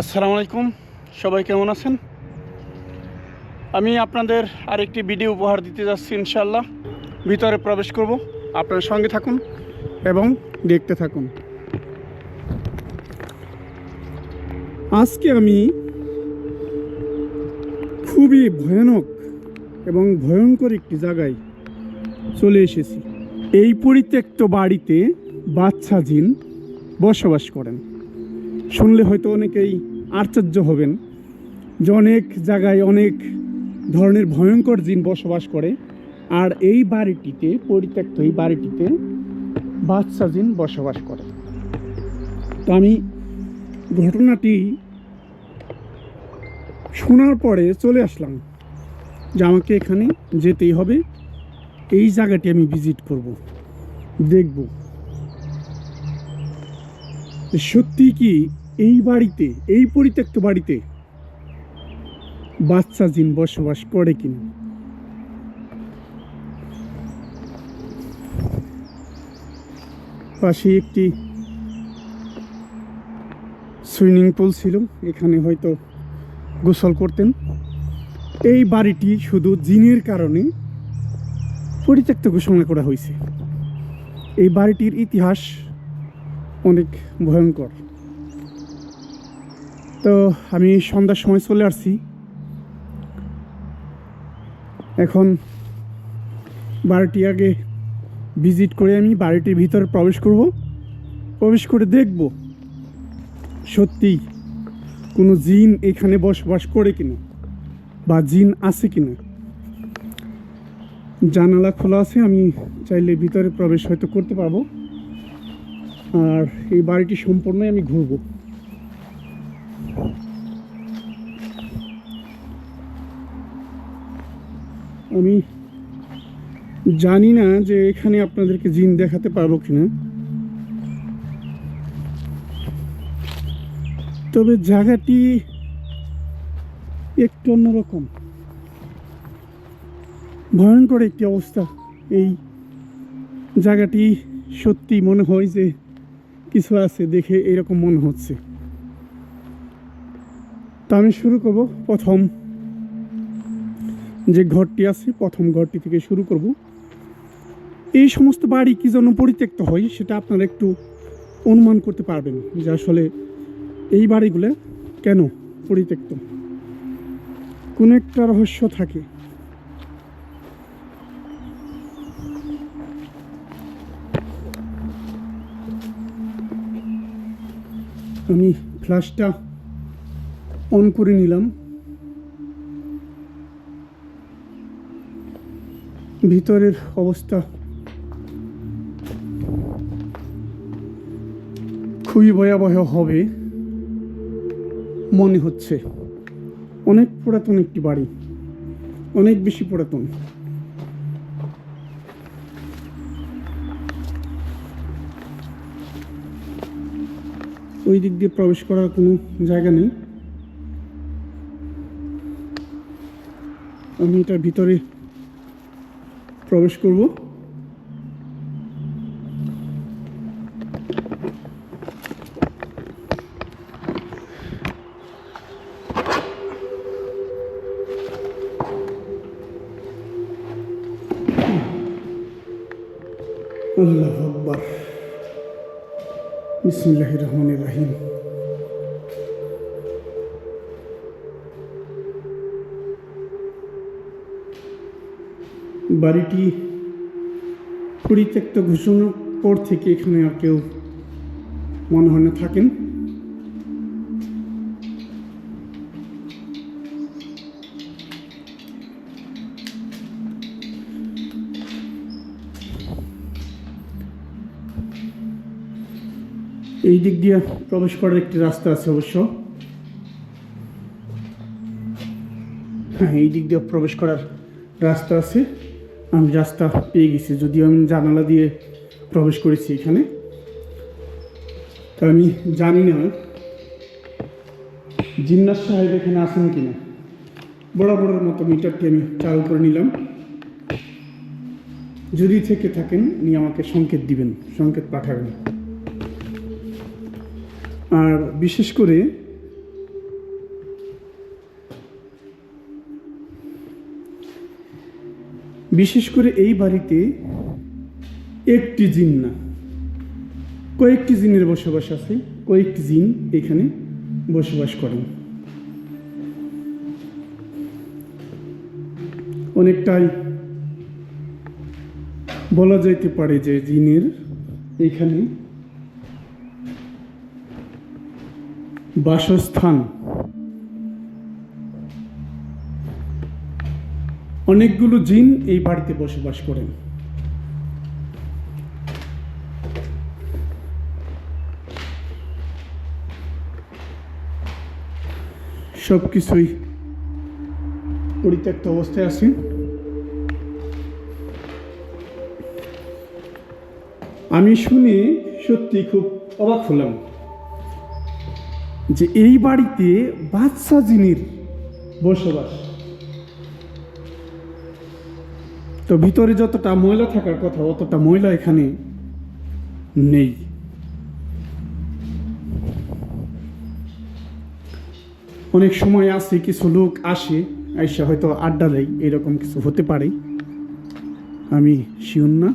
আসসালামু আলাইকুম। সবাই কেমন আছেন? আমি আপনাদের আরেকটি ভিডিও উপহার দিতে যাচ্ছি ইনশাল্লাহ ভিতরে প্রবেশ করব। আপনার সঙ্গে থাকুন এবং দেখতে থাকুন। আজকে আমি খুবই ভয়ানক এবং ভয়ঙ্কর একটি জায়গায় চলে এসেছি। এই পরিত্যক্ত বাড়িতে বাচ্চা জিন বসবাস করেন। শুনলে হয়তো অনেকেই আশ্চর্য হবেন যে অনেক জায়গায় অনেক ধরনের ভয়ঙ্কর জিন বসবাস করে, আর এই বাড়িটিতে, পরিত্যক্ত এই বাড়িটিতে বাচ্চা জিন বসবাস করে। তো আমি ঘটনাটি শোনার পরে চলে আসলাম যে আমাকে এখানে যেতেই হবে। এই জায়গাটি আমি ভিজিট করব, দেখব। সত্যি কি এই বাড়িতে, এই পরিত্যক্ত বাড়িতে বাচ্চা জিন বসবাস করে কিনা? পাশে একটি সুইমিং পুল ছিল, এখানে হয়তো গোসল করতেন। এই বাড়িটি শুধু জিনের কারণে পরিত্যক্ত ঘোষণা করা হয়েছে। এই বাড়িটির ইতিহাস অনেক ভয়ঙ্কর। তো আমি সন্ধ্যার সময় চলে আসছি। এখন বাড়িটি আগে ভিজিট করে আমি বাড়িটির ভিতরে প্রবেশ করব। প্রবেশ করে দেখব সত্যি কোনো জিন এখানে বসবাস করে কিনা বা জিন আছে কিনা। জানালা খোলা আছে, আমি চাইলে ভিতরে প্রবেশ হয়তো করতে পারব। আর এই বাড়িটি সম্পূর্ণই আমি ঘুরবো। আমি জানি না যে এখানে আপনাদেরকে জিন দেখাতে পারব কিনা। তবে জায়গাটি একটু অন্যরকম। ভয়ঙ্কর একটি অবস্থা। এই জায়গাটি সত্যি মনে হয় যে কিছু আছে দেখে এরকম মনে হচ্ছে। তা আমি শুরু করব প্রথম যে ঘরটি আছে, প্রথম ঘরটি থেকে শুরু করব। এই সমস্ত বাড়ি কি জন্য পরিত্যক্ত হয়, সেটা আপনারা একটু অনুমান করতে পারবেন যে আসলে এই বাড়িগুলো কেন পরিত্যক্ত। কোনো একটা রহস্য থাকে। আমি ফ্ল্যাশটা অন করে নিলাম। ভিতরের অবস্থা খুবই ভয়াবহ হবে মনে হচ্ছে। অনেক পুরাতন একটি বাড়ি, অনেক বেশি পুরাতন। ওই দিক দিয়ে প্রবেশ করার কোনো জায়গা নেই। আমি এটার ভিতরে প্রবেশ করব আল্লাহ আকবার বিসমিল্লাহ রহমান রাহিম বাড়িটি পরিত্যক্ত ঘোষণার পর থেকে এখানে আর কেউ মনে হয় না থাকেন। এই দিক দিয়ে প্রবেশ করার একটি রাস্তা আছে অবশ্য। হ্যাঁ এই দিক দিয়ে প্রবেশ করার রাস্তা আছে। আমি রাস্তা পেয়ে গেছি। যদিও আমি জানালা দিয়ে প্রবেশ করেছি এখানে। তো আমি জানি না জিন্নাস সাহেব এখানে আছেন কিনা। বরাবরের মতো মিটারটি আমি চালু করে নিলাম। যদি থেকে থাকেন উনি আমাকে সংকেত দিবেন, সংকেত পাঠাবেন। আর বিশেষ করে বিশেষ করে এই বাড়িতে একটি জিন না। কয়েকটি জিনের বসবাস আছে, কয়েকটি জিন এখানে বসবাস করেন। অনেকটাই বলা যাইতে পারে যে জিনের এখানে বাসস্থান অনেকগুলো জিন এই বাড়িতে বসবাস করেন। সব কিছুই পরিত্যক্ত অবস্থায় আছে আমি শুনে সত্যি খুব অবাক হলাম যে এই বাড়িতে বাচ্চা জিনির বসবাস তো ভিতরে যতটা ময়লা থাকার কথা, অতটা ময়লা এখানে নেই। অনেক সময় আসে কিছু লোক আসে আইসা হয়তো আড্ডা দেয়, এরকম কিছু হতে পারে। আমি শিউন না।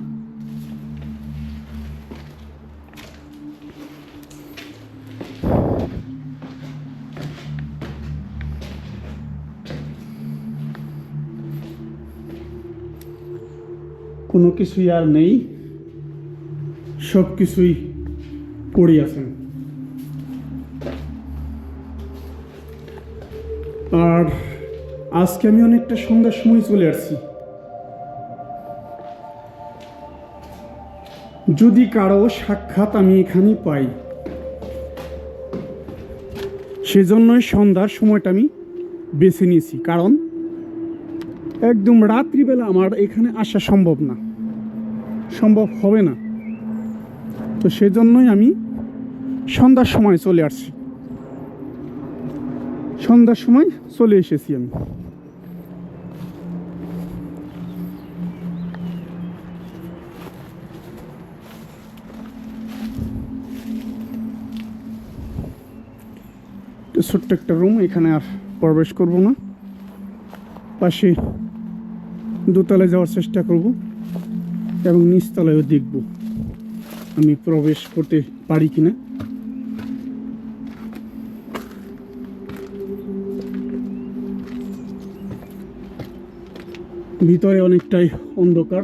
কোনো কিছুই আর নেই, সব কিছুই পড়ে আছেন। আর আজকে আমি অনেকটা সন্ধ্যার সময় চলে আসছি। যদি কারও সাক্ষাৎ আমি এখানে পাই, সেজন্যই সন্ধ্যার সময়টা আমি বেছে নিয়েছি, কারণ একদম রাত্রিবেলা আমার এখানে আসা সম্ভব না। সম্ভব হবে না। তো সেজন্যই আমি সন্ধ্যার সময় চলে আসছি। সন্ধ্যার সময় চলে এসেছি আমি। ছোট্ট একটা রুম এখানে আর প্রবেশ করব না। পাশে দোতলায় যাওয়ার চেষ্টা করব। এবং নিচতলায়ও দেখব। আমি প্রবেশ করতে পারি কিনা? ভিতরে অনেকটাই অন্ধকার।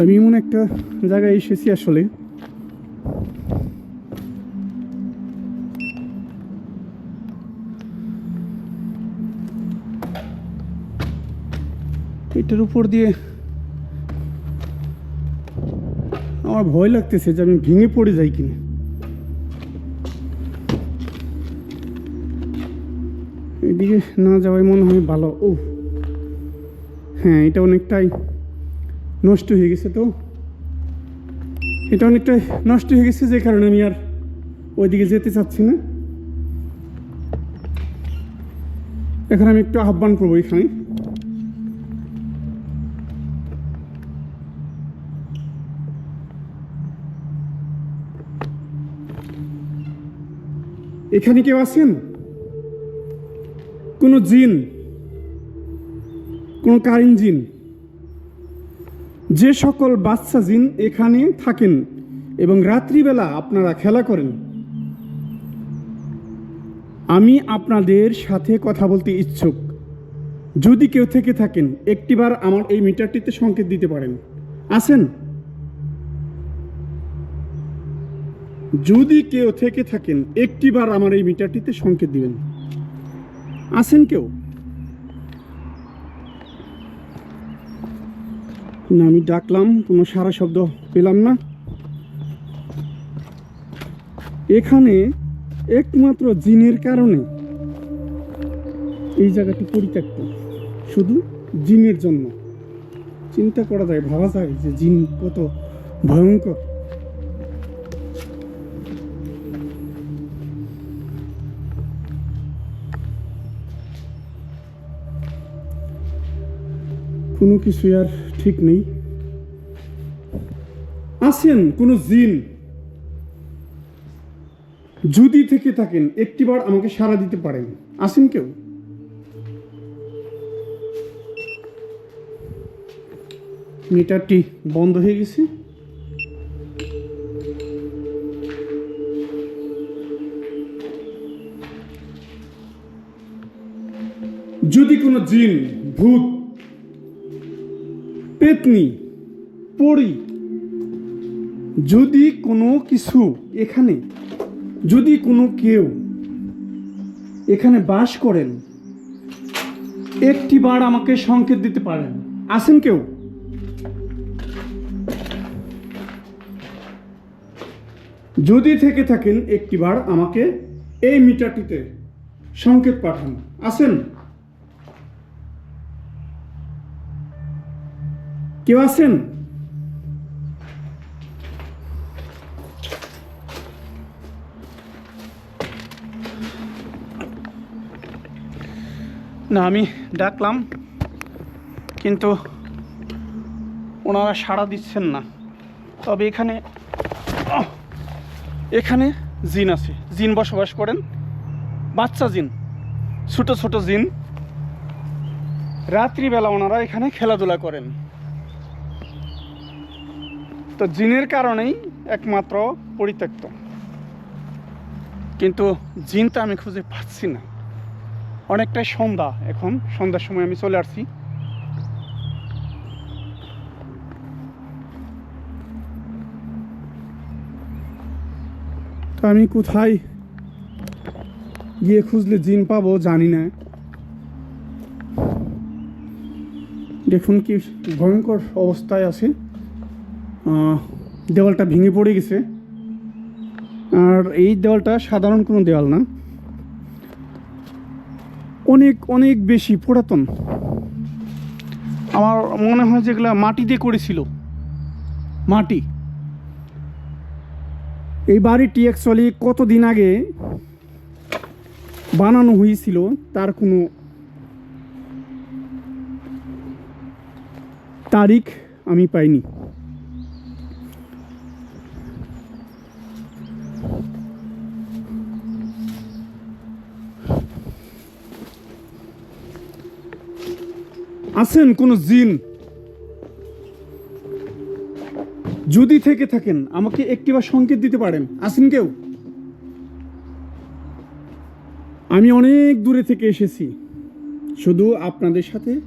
আমি এমন একটা জায়গায় এসেছি আসলে। এটার উপর দিয়ে আমার ভয় লাগতেছে যে আমি ভেঙে পড়ে যাই কিনা। এদিকে না যাওয়াই মনে হয় ভালো। ও। হ্যাঁ এটা অনেকটাই নষ্ট হয়ে গেছে তো। এটা অনেকটাই নষ্ট হয়ে গেছে যে কারণে আমি আর ওইদিকে যেতে চাচ্ছি না। এখন আমি একটু আহ্বান করব এখানে। এখানে কেউ আছেন? কোনো জিন? কোনো কারিন জিন? যে সকল বাচ্চা জিন এখানে থাকেন এবং রাত্রিবেলা আপনারা খেলা করেন। আমি আপনাদের সাথে কথা বলতে ইচ্ছুক। যদি কেউ থেকে থাকেন, একটিবার আমার এই মিটারটিতে সংকেত দিতে পারেন। আছেন? যদি কেউ থেকে থাকেন, একটিবার আমার এই মিটারটিতে সংকেত দিবেন। আছেন কেউ? না, আমি ডাকলাম, কোনো সারা শব্দ পেলাম না। এখানে একমাত্র জিনের কারণে এই জায়গাটি পরিত্যক্ত, শুধু জিনের জন্য। চিন্তা করা যায়, ভাবা যায় যে জিন কত ভয়ঙ্কর। কোনো কিছু আর ঠিক নেই। আসেন কোনো জিন যদি থেকে থাকেন, একটিবার আমাকে সাড়া দিতে পারেন। আসেন কেউ? মিটারটি বন্ধ হয়ে গেছে। যদি কোনো জিন, ভূত পেতনি, পড়ি। যদি কোনো কিছু এখানে, যদি কোনো কেউ এখানে বাস করেন একটি বার আমাকে সংকেত দিতে পারেন। আছেন কেউ? যদি থেকে থাকেন একটিবার আমাকে এই মিটারটিতে সংকেত পাঠান। আছেন? কেউ আছেন? না, আমি ডাকলাম, কিন্তু ওনারা সাড়া দিচ্ছেন না। তবে এখানে এখানে জিন আছে। জিন বসবাস করেন। বাচ্চা জিন, ছোট ছোট জিন। রাত্রিবেলা ওনারা এখানে খেলাধুলা করেন। তো জিনের কারণেই একমাত্র পরিত্যক্ত। কিন্তু জিনটা আমি খুঁজে পাচ্ছি না। অনেকটাই সন্ধ্যা এখন, সন্ধ্যার সময় আমি চলে আসছি। তো আমি কোথায় গিয়ে খুঁজলে জিন পাবো জানি না। দেখুন কি ভয়ঙ্কর অবস্থায় আছে। দেওয়ালটা ভেঙে পড়ে গেছে। আর এই দেওয়ালটা সাধারণ কোনো দেওয়াল না। অনেক অনেক বেশি পুরাতন। আমার মনে হয় যেগুলা মাটি দিয়ে করেছিল। মাটি। এই বাড়িটি অ্যাকচুয়ালি কতদিন আগে বানানো হয়েছিল, তার কোনো তারিখ আমি পাইনি। আছেন কোনো জিন? যদি থেকে থাকেন, আমাকে একটি বা সংকেত দিতে পারেন। আছেন কেউ? আমি অনেক দূরে থেকে এসেছি। শুধু আপনাদের সাথে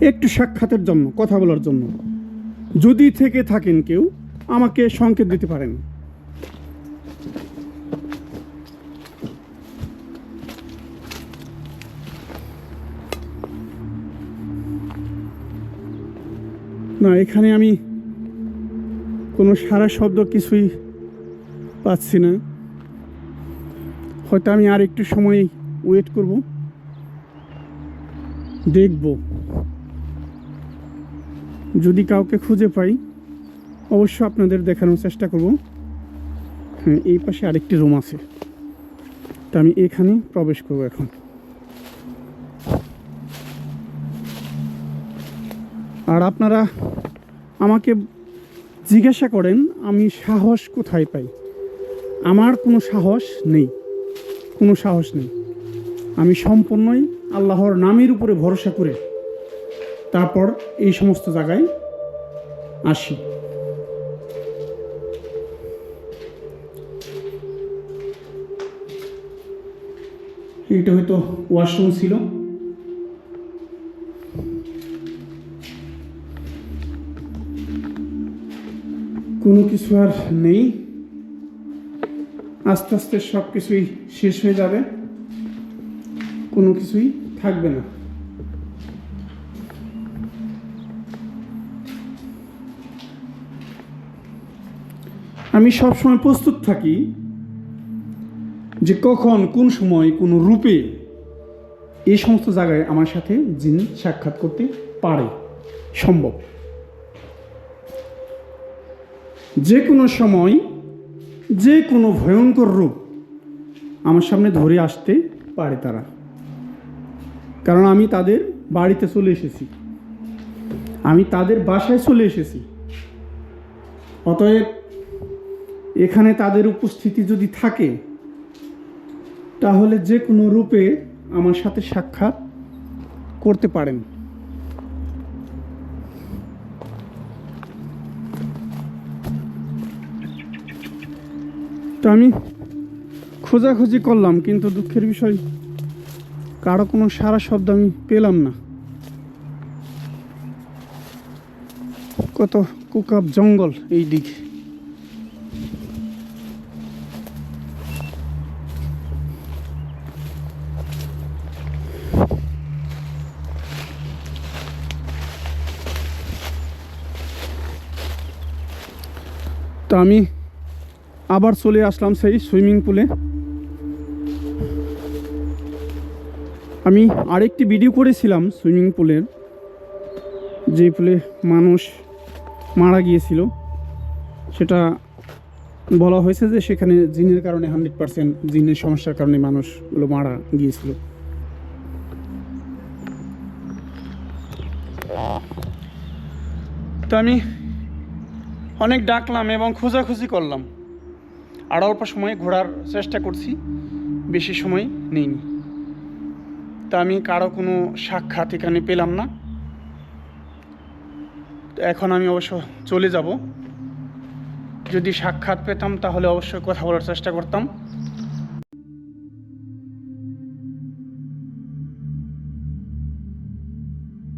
একটু সাক্ষাতের জন্য, কথা বলার জন্য। যদি থেকে থাকেন কেউ, আমাকে সংকেত দিতে পারেন। না, এখানে আমি কোনো সারা শব্দ কিছুই পাচ্ছি না। হয়তো আমি আর একটু সময় ওয়েট করব। দেখব। যদি কাউকে খুঁজে পাই অবশ্য আপনাদের দেখানোর চেষ্টা করব। হ্যাঁ এই পাশে আরেকটি রুম আছে। তা আমি এখানে প্রবেশ করব এখন। আর আপনারা আমাকে জিজ্ঞাসা করেন, আমি সাহস কোথায় পাই? আমার কোনো সাহস নেই। কোনো সাহস নেই। আমি সম্পূর্ণই আল্লাহর নামের উপরে ভরসা করে তারপর এই সমস্ত জায়গায় আসি। এটা হয়তো ওয়াশরুম ছিল। কোনো কিছু আর নেই। আস্তে আস্তে সব কিছুই শেষ হয়ে যাবে। কোনো কিছুই থাকবে না। আমি সবসময় প্রস্তুত থাকি যে কখন, কোন সময়, কোন রূপে এই সমস্ত জায়গায় আমার সাথে জিন সাক্ষাৎ করতে পারে, সম্ভব। যে কোনো সময়, যে কোনো ভয়ঙ্কর রূপ আমার সামনে ধরে আসতে পারে তারা। কারণ আমি তাদের বাড়িতে চলে এসেছি। আমি তাদের বাসায় চলে এসেছি। অতএব এখানে তাদের উপস্থিতি যদি থাকে, তাহলে যে কোনো রূপে আমার সাথে সাক্ষাৎ করতে পারেন। তো আমি খোঁজাখুঁজি করলাম, কিন্তু দুঃখের বিষয়, কারও কোনো সারা শব্দ আমি পেলাম না। কত কুকাব জঙ্গল এই দিকে। তো আমি আবার চলে আসলাম সেই সুইমিং পুলে। আমি আরেকটি ভিডিও করেছিলাম সুইমিং পুলের, যে পুলে মানুষ মারা গিয়েছিল। সেটা বলা হয়েছে যে সেখানে জিনের কারণে হান্ড্রেড পার্সেন্ট জিনের সমস্যার কারণে মানুষগুলো মারা গিয়েছিল। তো আমি অনেক ডাকলাম এবং খোঁজাখুঁজি করলাম। আর অল্প সময় ঘোরার চেষ্টা করছি, বেশি সময় নেইনি। তা আমি কারও কোনো সাক্ষাৎ এখানে পেলাম না। এখন আমি অবশ্য চলে যাব। যদি সাক্ষাৎ পেতাম তাহলে অবশ্যই কথা বলার চেষ্টা করতাম।